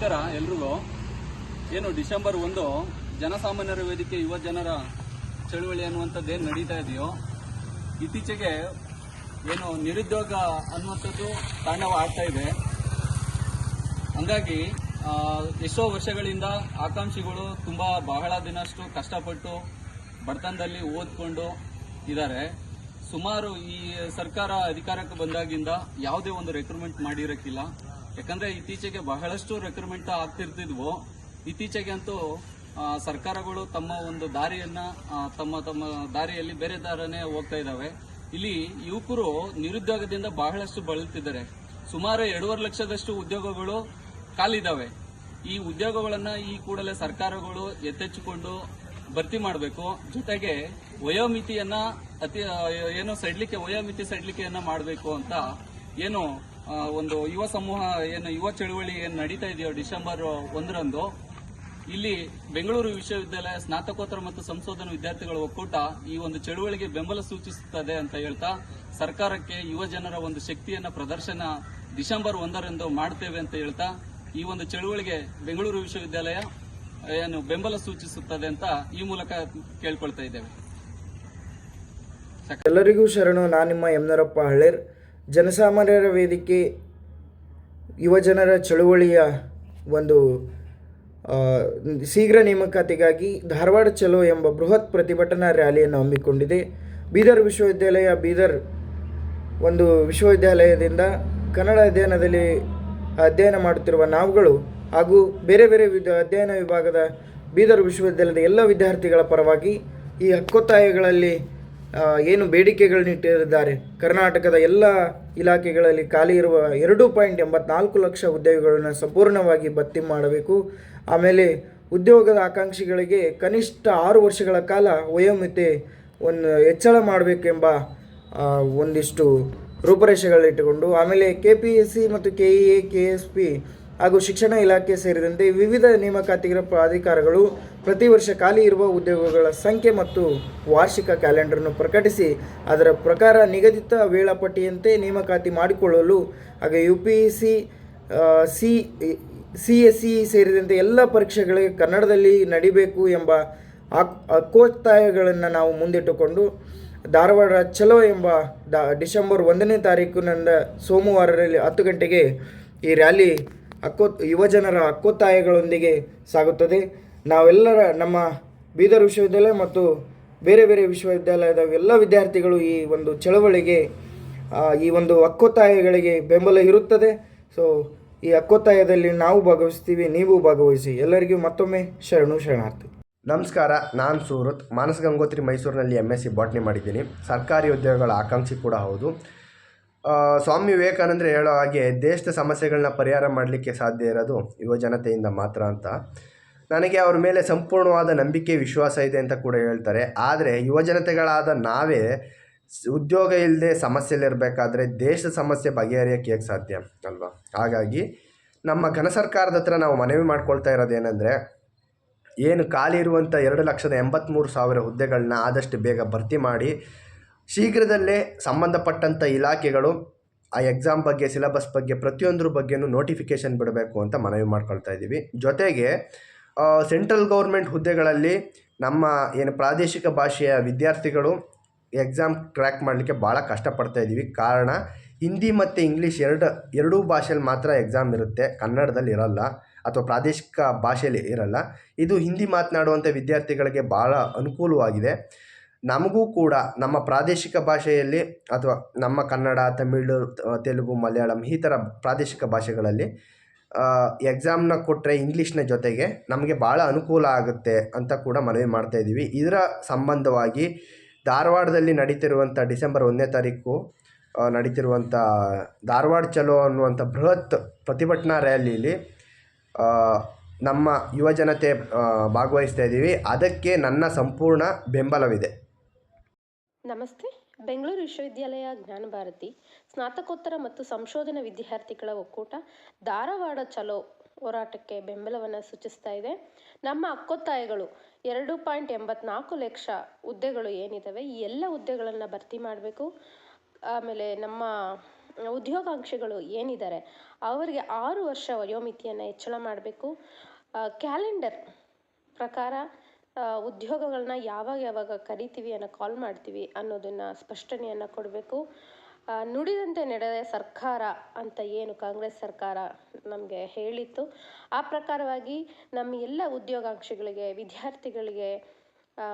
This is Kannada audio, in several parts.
ನಮಸ್ಕಾರ ಎಲ್ರಿಗೂ. ಏನು, ಡಿಸೆಂಬರ್ ಒಂದು, ಜನಸಾಮಾನ್ಯರ ವೇದಿಕೆ ಯುವ ಜನರ ಚಳುವಳಿ ಅನ್ನುವಂಥದ್ದು ಏನು ನಡೀತಾ ಇದೆಯೋ, ಇತ್ತೀಚೆಗೆ ಏನು ನಿರುದ್ಯೋಗ ಅನ್ನುವಂಥದ್ದು ತಾಂಡವ ಆಗ್ತಾ ಇದೆ. ಹಂಗಾಗಿ ಎಷ್ಟೋ ವರ್ಷಗಳಿಂದ ಆಕಾಂಕ್ಷಿಗಳು ತುಂಬ ಬಹಳ ದಿನಷ್ಟು ಕಷ್ಟಪಟ್ಟು ಬಡತನದಲ್ಲಿ ಓದ್ಕೊಂಡು ಇದ್ದಾರೆ. ಸುಮಾರು ಈ ಸರ್ಕಾರ ಅಧಿಕಾರಕ್ಕೆ ಬಂದಾಗಿಂದ ಯಾವುದೇ ಒಂದು ರೆಕ್ರೂಟ್ಮೆಂಟ್ ಮಾಡಿರಕ್ಕಿಲ್ಲ. ಯಾಕಂದ್ರೆ ಇತ್ತೀಚೆಗೆ ಬಹಳಷ್ಟು ರೆಕ್ರೂಟ್ಮೆಂಟ್ ಆಗ್ತಿರ್ತಿದ್ವು. ಇತ್ತೀಚೆಗೆ ಅಂತೂ ಸರ್ಕಾರಗಳು ತಮ್ಮ ಒಂದು ದಾರಿಯನ್ನ ತಮ್ಮ ತಮ್ಮ ದಾರಿಯಲ್ಲಿ ಬೇರೆ ದಾರನೇ ಹೋಗ್ತಾ ಇದ್ದಾವೆ ಇಲ್ಲಿ ಯುವಕರು ನಿರುದ್ಯೋಗದಿಂದ ಬಹಳಷ್ಟು ಬಳಲ್ತಿದ್ದಾರೆ. ಸುಮಾರು ಎರಡೂವರೆ ಲಕ್ಷದಷ್ಟು ಉದ್ಯೋಗಗಳು ಖಾಲಿದಾವೆ. ಈ ಉದ್ಯೋಗಗಳನ್ನ ಈ ಕೂಡಲೇ ಸರ್ಕಾರಗಳು ಎತ್ತೆಚ್ಚಿಕೊಂಡು ಭರ್ತಿ ಮಾಡಬೇಕು. ಜೊತೆಗೆ ವಯೋಮಿತಿಯನ್ನ ಅತಿ ಏನೋ ಏನು ಸಡ್ಲಿಕೆ ವಯೋಮಿತಿ ಸಡ್ಲಿಕೆಯನ್ನ ಮಾಡಬೇಕು ಅಂತ ಏನು ಒಂದು ಯುವ ಸಮೂಹ ಏನು, ಯುವ ಚಳುವಳಿ ಏನು ನಡೀತಾ ಇದೆಯೋ ಡಿಸೆಂಬರ್ ಒಂದರಂದು, ಇಲ್ಲಿ ಬೆಂಗಳೂರು ವಿಶ್ವವಿದ್ಯಾಲಯ ಸ್ನಾತಕೋತ್ತರ ಮತ್ತು ಸಂಶೋಧನಾ ವಿದ್ಯಾರ್ಥಿಗಳ ಒಕ್ಕೂಟ ಈ ಒಂದು ಚಳುವಳಿಗೆ ಬೆಂಬಲ ಸೂಚಿಸುತ್ತದೆ ಅಂತ ಹೇಳ್ತಾ, ಸರ್ಕಾರಕ್ಕೆ ಯುವ ಜನರ ಒಂದು ಶಕ್ತಿಯನ್ನ ಪ್ರದರ್ಶನ ಡಿಸೆಂಬರ್ ಒಂದರಂದು ಮಾಡ್ತೇವೆ ಅಂತ ಹೇಳ್ತಾ, ಈ ಒಂದು ಚಳುವಳಿಗೆ ಬೆಂಗಳೂರು ವಿಶ್ವವಿದ್ಯಾಲಯ ಏನು ಬೆಂಬಲ ಸೂಚಿಸುತ್ತದೆ ಅಂತ ಈ ಮೂಲಕ ಕೇಳ್ಕೊಳ್ತಾ ಇದ್ದೇವೆ. ಎಲ್ಲರಿಗೂ ಶರಣು, ನಾನು ನಿಮ್ಮ ಯಮನರಪ್ಪ ಹಳ್ಳೇರ್ ಜನಸಾಮಾನ್ಯರ ವೇದಿಕೆ, ಯುವಜನರ ಚಳುವಳಿಯ ಒಂದು ಶೀಘ್ರ ನೇಮಕಾತಿಗಾಗಿ ಧಾರವಾಡ ಚಲೋ ಎಂಬ ಬೃಹತ್ ಪ್ರತಿಭಟನಾ ರ್ಯಾಲಿಯನ್ನು ಹಮ್ಮಿಕೊಂಡಿದೆ. ಬೀದರ್ ವಿಶ್ವವಿದ್ಯಾಲಯ, ಬೀದರ್ ಒಂದು ವಿಶ್ವವಿದ್ಯಾಲಯದಿಂದ ಕನ್ನಡ ಅಧ್ಯಯನದಲ್ಲಿ ಅಧ್ಯಯನ ಮಾಡುತ್ತಿರುವ ನಾವುಗಳು ಹಾಗೂ ಬೇರೆ ಬೇರೆ ವಿಧ, ಅಧ್ಯಯನ ವಿಭಾಗದ ಬೀದರ್ ವಿಶ್ವವಿದ್ಯಾಲಯದ ಎಲ್ಲ ವಿದ್ಯಾರ್ಥಿಗಳ ಪರವಾಗಿ ಈ ಹಕ್ಕೊತ್ತಾಯಗಳಲ್ಲಿ ಏನು ಬೇಡಿಕೆಗಳನ್ನಿಟ್ಟಿದ್ದಾರೆ. ಕರ್ನಾಟಕದ ಎಲ್ಲ ಇಲಾಖೆಗಳಲ್ಲಿ ಖಾಲಿ ಇರುವ ಎರಡು ಪಾಯಿಂಟ್ ಎಂಬತ್ನಾಲ್ಕು ಲಕ್ಷ ಹುದ್ದೆಗಳನ್ನು ಸಂಪೂರ್ಣವಾಗಿ ಭರ್ತಿ ಮಾಡಬೇಕು. ಆಮೇಲೆ ಉದ್ಯೋಗದ ಆಕಾಂಕ್ಷಿಗಳಿಗೆ ಕನಿಷ್ಠ ಆರು ವರ್ಷಗಳ ಕಾಲ ವಯೋಮಿತಿ ಒಂದು ಹೆಚ್ಚಳ ಮಾಡಬೇಕೆಂಬ ಒಂದಿಷ್ಟು ರೂಪರೇಷೆಗಳಿಟ್ಟುಕೊಂಡು ಆಮೇಲೆ ಕೆ ಪಿ ಎಸ್ ಸಿ ಮತ್ತು K E A K S P ಹಾಗೂ ಶಿಕ್ಷಣ ಇಲಾಖೆ ಸೇರಿದಂತೆ ವಿವಿಧ ನೇಮಕಾತಿಗಳ ಪ್ರಾಧಿಕಾರಗಳು ಪ್ರತಿ ವರ್ಷ ಖಾಲಿ ಇರುವ ಉದ್ಯೋಗಗಳ ಸಂಖ್ಯೆ ಮತ್ತು ವಾರ್ಷಿಕ ಕ್ಯಾಲೆಂಡರ್ನ್ನು ಪ್ರಕಟಿಸಿ ಅದರ ಪ್ರಕಾರ ನಿಗದಿತ ವೇಳಾಪಟ್ಟಿಯಂತೆ ನೇಮಕಾತಿ ಮಾಡಿಕೊಳ್ಳಲು ಹಾಗೆ U P C C C S C ಸೇರಿದಂತೆ ಎಲ್ಲ ಪರೀಕ್ಷೆಗಳಿಗೆ ಕನ್ನಡದಲ್ಲಿ ನಡಿಬೇಕು ಎಂಬ ಹಕ್ಕೊತ್ತಾಯಗಳನ್ನು ನಾವು ಮುಂದಿಟ್ಟುಕೊಂಡು ಧಾರವಾಡ ಚಲೋ ಎಂಬ ಡಿಸೆಂಬರ್ ಒಂದನೇ ತಾರೀಕಿನಿಂದ ಸೋಮವಾರದಲ್ಲಿ ಹತ್ತು ಗಂಟೆಗೆ ಈ ರ್ಯಾಲಿ ಹಕ್ಕೊ ಯುವಜನರ ಹಕ್ಕೊತ್ತಾಯಗಳೊಂದಿಗೆ ಸಾಗುತ್ತದೆ. ನಾವೆಲ್ಲರ ನಮ್ಮ ಬೀದರ್ ವಿಶ್ವವಿದ್ಯಾಲಯ ಮತ್ತು ಬೇರೆ ಬೇರೆ ವಿಶ್ವವಿದ್ಯಾಲಯದ ಎಲ್ಲ ವಿದ್ಯಾರ್ಥಿಗಳು ಈ ಒಂದು ಚಳವಳಿಗೆ ಈ ಒಂದು ಹಕ್ಕೊತ್ತಾಯಗಳಿಗೆ ಬೆಂಬಲ ಇರುತ್ತದೆ. ಸೊ ಈ ಹಕ್ಕೊತ್ತಾಯದಲ್ಲಿ ನಾವು ಭಾಗವಹಿಸ್ತೀವಿ, ನೀವು ಭಾಗವಹಿಸಿ. ಎಲ್ಲರಿಗೂ ಮತ್ತೊಮ್ಮೆ ಶರಣು ಶರಣಾರ್ಥಿ. ನಮಸ್ಕಾರ, ನಾನು ಸೂರತ್. ಮಾನಸ ಗಂಗೋತ್ರಿ ಮೈಸೂರಿನಲ್ಲಿ ಎಂ ಎಸ್ ಸಿ ಬಾಟ್ನಿ ಮಾಡಿದ್ದೀನಿ. ಸರ್ಕಾರಿ ಉದ್ಯೋಗಗಳ ಆಕಾಂಕ್ಷಿ ಕೂಡ ಹೌದು. ಸ್ವಾಮಿ ವಿವೇಕಾನಂದರು ಹೇಳೋ ಹಾಗೆ ದೇಶದ ಸಮಸ್ಯೆಗಳನ್ನ ಪರಿಹಾರ ಮಾಡಲಿಕ್ಕೆ ಸಾಧ್ಯ ಇರೋದು ಯುವ ಜನತೆಯಿಂದ ಮಾತ್ರ ಅಂತ. ನನಗೆ ಅವ್ರ ಮೇಲೆ ಸಂಪೂರ್ಣವಾದ ನಂಬಿಕೆ, ವಿಶ್ವಾಸ ಇದೆ ಅಂತ ಕೂಡ ಹೇಳ್ತಾರೆ. ಆದರೆ ಯುವ ಜನತೆಗಳಾದ ನಾವೇ ಉದ್ಯೋಗ ಇಲ್ಲದೆ ಸಮಸ್ಯೆಲಿರಬೇಕಾದ್ರೆ ದೇಶದ ಸಮಸ್ಯೆ ಬಗೆಹರಿಯೋಕ್ಕೆ ಹೇಗೆ ಸಾಧ್ಯ ಅಲ್ವಾ? ಹಾಗಾಗಿ ನಮ್ಮ ಘನ ಸರ್ಕಾರದ ಹತ್ರ ನಾವು ಮನವಿ ಮಾಡ್ಕೊಳ್ತಾ ಇರೋದೇನೆಂದರೆ ಏನು ಖಾಲಿ ಇರುವಂಥ ಎರಡು ಲಕ್ಷದ ಎಂಬತ್ತ್ಮೂರು ಸಾವಿರ ಹುದ್ದೆಗಳನ್ನ ಆದಷ್ಟು ಬೇಗ ಭರ್ತಿ ಮಾಡಿ ಶೀಘ್ರದಲ್ಲೇ ಸಂಬಂಧಪಟ್ಟಂಥ ಇಲಾಖೆಗಳು ಆ ಎಕ್ಸಾಮ್ ಬಗ್ಗೆ ಸಿಲೆಬಸ್ ಬಗ್ಗೆ ಪ್ರತಿಯೊಂದ್ರ ಬಗ್ಗೆನೂ ನೋಟಿಫಿಕೇಷನ್ ಬಿಡಬೇಕು ಅಂತ ಮನವಿ ಮಾಡ್ಕೊಳ್ತಾ ಇದ್ದೀವಿ. ಜೊತೆಗೆ ಸೆಂಟ್ರಲ್ ಗೌರ್ಮೆಂಟ್ ಹುದ್ದೆಗಳಲ್ಲಿ ನಮ್ಮ ಏನು ಪ್ರಾದೇಶಿಕ ಭಾಷೆಯ ವಿದ್ಯಾರ್ಥಿಗಳು ಎಕ್ಸಾಮ್ ಕ್ರ್ಯಾಕ್ ಮಾಡಲಿಕ್ಕೆ ಭಾಳ ಕಷ್ಟಪಡ್ತಾ ಇದ್ದೀವಿ. ಕಾರಣ, ಹಿಂದಿ ಮತ್ತು ಇಂಗ್ಲೀಷ್ ಎರಡು, ಎರಡೂ ಭಾಷೆಯಲ್ಲಿ ಮಾತ್ರ ಎಕ್ಸಾಮ್ ಇರುತ್ತೆ. ಕನ್ನಡದಲ್ಲಿ ಇರಲ್ಲ ಅಥವಾ ಪ್ರಾದೇಶಿಕ ಭಾಷೆಯಲ್ಲಿ ಇರಲ್ಲ. ಇದು ಹಿಂದಿ ಮಾತನಾಡುವಂಥ ವಿದ್ಯಾರ್ಥಿಗಳಿಗೆ ಭಾಳ ಅನುಕೂಲವಾಗಿದೆ. ನಮಗೂ ಕೂಡ ನಮ್ಮ ಪ್ರಾದೇಶಿಕ ಭಾಷೆಯಲ್ಲಿ ಅಥವಾ ನಮ್ಮ ಕನ್ನಡ ತಮಿಳು ತೆಲುಗು ಮಲಯಾಳಂ ಈ ಥರ ಪ್ರಾದೇಶಿಕ ಭಾಷೆಗಳಲ್ಲಿ ಎಕ್ಸಾಮ್ನ ಕೊಟ್ಟರೆ ಇಂಗ್ಲೀಷ್ನ ಜೊತೆಗೆ ನಮಗೆ ಭಾಳ ಅನುಕೂಲ ಆಗುತ್ತೆ ಅಂತ ಕೂಡ ಮನವಿ ಮಾಡ್ತಾ ಇದ್ದೀವಿ. ಇದರ ಸಂಬಂಧವಾಗಿ ಧಾರವಾಡದಲ್ಲಿ ನಡೀತಿರುವಂಥ ಡಿಸೆಂಬರ್ ಒಂದನೇ ತಾರೀಕು ನಡೀತಿರುವಂಥ ಧಾರವಾಡ ಚಲೋ ಅನ್ನುವಂಥ ಬೃಹತ್ ಪ್ರತಿಭಟನಾ ರ್ಯಾಲಿಯಲ್ಲಿ ಆ, ನಮ್ಮ ಯುವ ಜನತೆ ಆ, ಭಾಗವಹಿಸ್ತಾ ಇದ್ದೀವಿ. ಅದಕ್ಕೆ ನನ್ನ ಸಂಪೂರ್ಣ ಬೆಂಬಲವಿದೆ. ನಮಸ್ತೆ. ಬೆಂಗಳೂರು ವಿಶ್ವವಿದ್ಯಾಲಯ ಜ್ಞಾನ ಭಾರತಿ, ಸ್ನಾತಕೋತ್ತರ ಮತ್ತು ಸಂಶೋಧನಾ ವಿದ್ಯಾರ್ಥಿಗಳ ಒಕ್ಕೂಟ ಧಾರವಾಡ ಚಲೋ ಹೋರಾಟಕ್ಕೆ ಬೆಂಬಲವನ್ನು ಸೂಚಿಸ್ತಾ ಇದೆ. ನಮ್ಮ ಅಕ್ಕೊತ್ತಾಯಗಳು ಎರಡು ಪಾಯಿಂಟ್ ಎಂಬತ್ನಾಲ್ಕು ಲಕ್ಷ ಹುದ್ದೆಗಳು ಏನಿದ್ದಾವೆ ಈ ಎಲ್ಲ ಹುದ್ದೆಗಳನ್ನು ಭರ್ತಿ ಮಾಡಬೇಕು. ಆಮೇಲೆ ನಮ್ಮ ಉದ್ಯೋಗಾಂಕ್ಷಿಗಳು ಏನಿದ್ದಾರೆ ಅವರಿಗೆ ಆರು ವರ್ಷ ವಯೋಮಿತಿಯನ್ನು ಹೆಚ್ಚಳ ಮಾಡಬೇಕು. ಕ್ಯಾಲೆಂಡರ್ ಪ್ರಕಾರ ಉದ್ಯೋಗಗಳನ್ನ ಯಾವಾಗ ಯಾವಾಗ ಕರಿತೀವಿ ಅನ್ನೋ ಕಾಲ್ ಮಾಡ್ತೀವಿ ಅನ್ನೋದನ್ನು ಸ್ಪಷ್ಟನೆಯನ್ನು ಕೊಡಬೇಕು. ನುಡಿದಂತೆ ನಡೆದ ಸರ್ಕಾರ ಅಂತ ಏನು ಕಾಂಗ್ರೆಸ್ ಸರ್ಕಾರ ನಮಗೆ ಹೇಳಿತ್ತು. ಆ ಪ್ರಕಾರವಾಗಿ ನಮ್ಮ ಎಲ್ಲ ಉದ್ಯೋಗಾಂಕ್ಷಿಗಳಿಗೆ ವಿದ್ಯಾರ್ಥಿಗಳಿಗೆ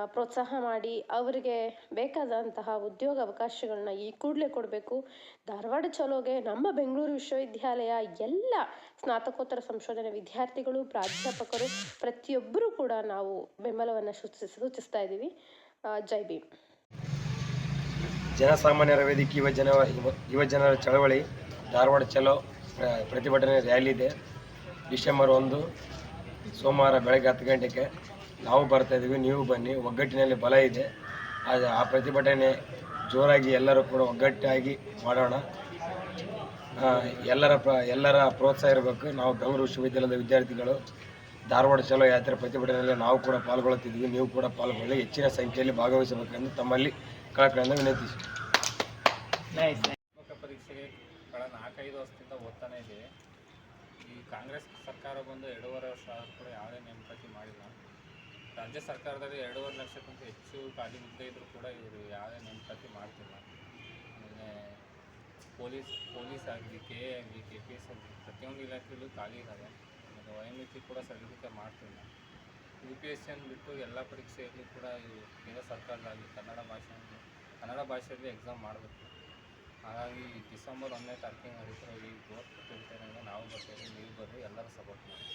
ಪ್ರೋತ್ಸಾಹ ಮಾಡಿ ಅವರಿಗೆ ಬೇಕಾದಂತಹ ಉದ್ಯೋಗ ಅವಕಾಶಗಳನ್ನ ಈ ಕೂಡಲೇ ಕೊಡಬೇಕು. ಧಾರವಾಡ ಚಲೋಗೆ ನಮ್ಮ ಬೆಂಗಳೂರು ವಿಶ್ವವಿದ್ಯಾಲಯ ಎಲ್ಲ ಸ್ನಾತಕೋತ್ತರ ಸಂಶೋಧನೆ ವಿದ್ಯಾರ್ಥಿಗಳು, ಪ್ರಾಧ್ಯಾಪಕರು, ಪ್ರತಿಯೊಬ್ಬರೂ ಕೂಡ ನಾವು ಬೆಂಬಲವನ್ನು ಸೂಚಿಸ್, ಸೂಚಿಸ್ತಾ ಇದ್ದೀವಿ. ಜೈ ಭೀಮ್. ಜನಸಾಮಾನ್ಯರ ವೇದಿಕೆ ಯುವಜನ ಯುವ- ಯುವ ಜನರ ಚಳವಳಿ ಧಾರವಾಡ ಚಲೋ ಪ್ರತಿಭಟನೆ ರ್ಯಾಲಿ ಇದೆ. ಡಿಸೆಂಬರ್ ಒಂದು, ಸೋಮವಾರ ಬೆಳಗ್ಗೆ ಹತ್ತು ಗಂಟೆಗೆ ನಾವು ಬರ್ತಾ ಇದ್ದೀವಿ ನೀವು ಬನ್ನಿ. ಒಗ್ಗಟ್ಟಿನಲ್ಲಿ ಬಲ ಇದೆ. ಅದು ಆ ಪ್ರತಿಭಟನೆ ಜೋರಾಗಿ ಎಲ್ಲರೂ ಕೂಡ ಒಗ್ಗಟ್ಟಾಗಿ ಮಾಡೋಣ. ಎಲ್ಲರ ಪ್ರ, ಎಲ್ಲರ ಪ್ರೋತ್ಸಾಹ ಇರಬೇಕು. ನಾವು ಬೆಂಗಳೂರು ವಿಶ್ವವಿದ್ಯಾಲಯದ ವಿದ್ಯಾರ್ಥಿಗಳು, ಧಾರವಾಡ ಚಲೋ ಯಾತ್ರೆ ಪ್ರತಿಭಟನೆಯಲ್ಲಿ ನಾವು ಕೂಡ ಪಾಲ್ಗೊಳ್ಳುತ್ತಿದ್ದೀವಿ. ನೀವು ಕೂಡ ಪಾಲ್ಗೊಳ್ಳಿ. ಹೆಚ್ಚಿನ ಸಂಖ್ಯೆಯಲ್ಲಿ ಭಾಗವಹಿಸಬೇಕೆಂದು ತಮ್ಮಲ್ಲಿ ಕಳಕಳಿಯಿಂದ ವಿನಂತಿಸಿ ಪರೀಕ್ಷೆಗೆ ಕಳೆದ ನಾಲ್ಕೈದು ವರ್ಷದಿಂದ ಓದ್ತಾನೆ ಇದೆ. ಈ ಕಾಂಗ್ರೆಸ್ ಸರ್ಕಾರ ಬಂದು ಎರಡೂವರೆ ವರ್ಷ ಕೂಡ ಯಾವುದೇ ನೇಮಕಾತಿ ಮಾಡಿಲ್ಲ. ರಾಜ್ಯ ಸರ್ಕಾರದಲ್ಲಿ ಎರಡೂವರೆ ಲಕ್ಷಕ್ಕಿಂತ ಹೆಚ್ಚು ಖಾಲಿ ಹುದ್ದೆ ಇದ್ದರೂ ಕೂಡ ಇವರು ಯಾವುದೇ ನೇಮಕಾತಿ ಮಾಡ್ತಿಲ್ಲ. ಪೊಲೀಸ್ ಪೊಲೀಸ್ ಆಗಲಿ, ಕೆ ಎ ಆಗಲಿ, ಕೆ ಪಿ ಎಸ್ ಆಗಲಿ ಪ್ರತಿಯೊಂದು ಇಲಾಖೆಯಲ್ಲೂ ಖಾಲಿ ಇದ್ದಾವೆ ಆಮೇಲೆ ವಯೋಮಿತಿ ಕೂಡ ಸಡಿಲಿಕೆ ಮಾಡ್ತಿಲ್ಲ. ಯು ಪಿ ಎಸ್ ಸಿಯನ್ನು ಬಿಟ್ಟು ಎಲ್ಲ ಪರೀಕ್ಷೆಯಲ್ಲೂ ಕೂಡ ಇವು ಕೇಂದ್ರ ಸರ್ಕಾರದಾಗಲಿ ಕನ್ನಡ ಭಾಷೆಯನ್ನು ಕನ್ನಡ ಭಾಷೆಯಲ್ಲಿ ಎಕ್ಸಾಮ್ ಮಾಡಬೇಕು. ಹಾಗಾಗಿ ಡಿಸೆಂಬರ್ ಒಂದನೇ ತಾರೀಕಿಗೆ ನಡೀತಿರೋ ಈ ಗೋರ್ ಪ್ರತಿಭಟನೆಗೆ ನಾವು ಬರ್ತೇವೆ, ನೀವು ಬರ್ರಿ, ಎಲ್ಲರೂ ಸಪೋರ್ಟ್ ಮಾಡಿ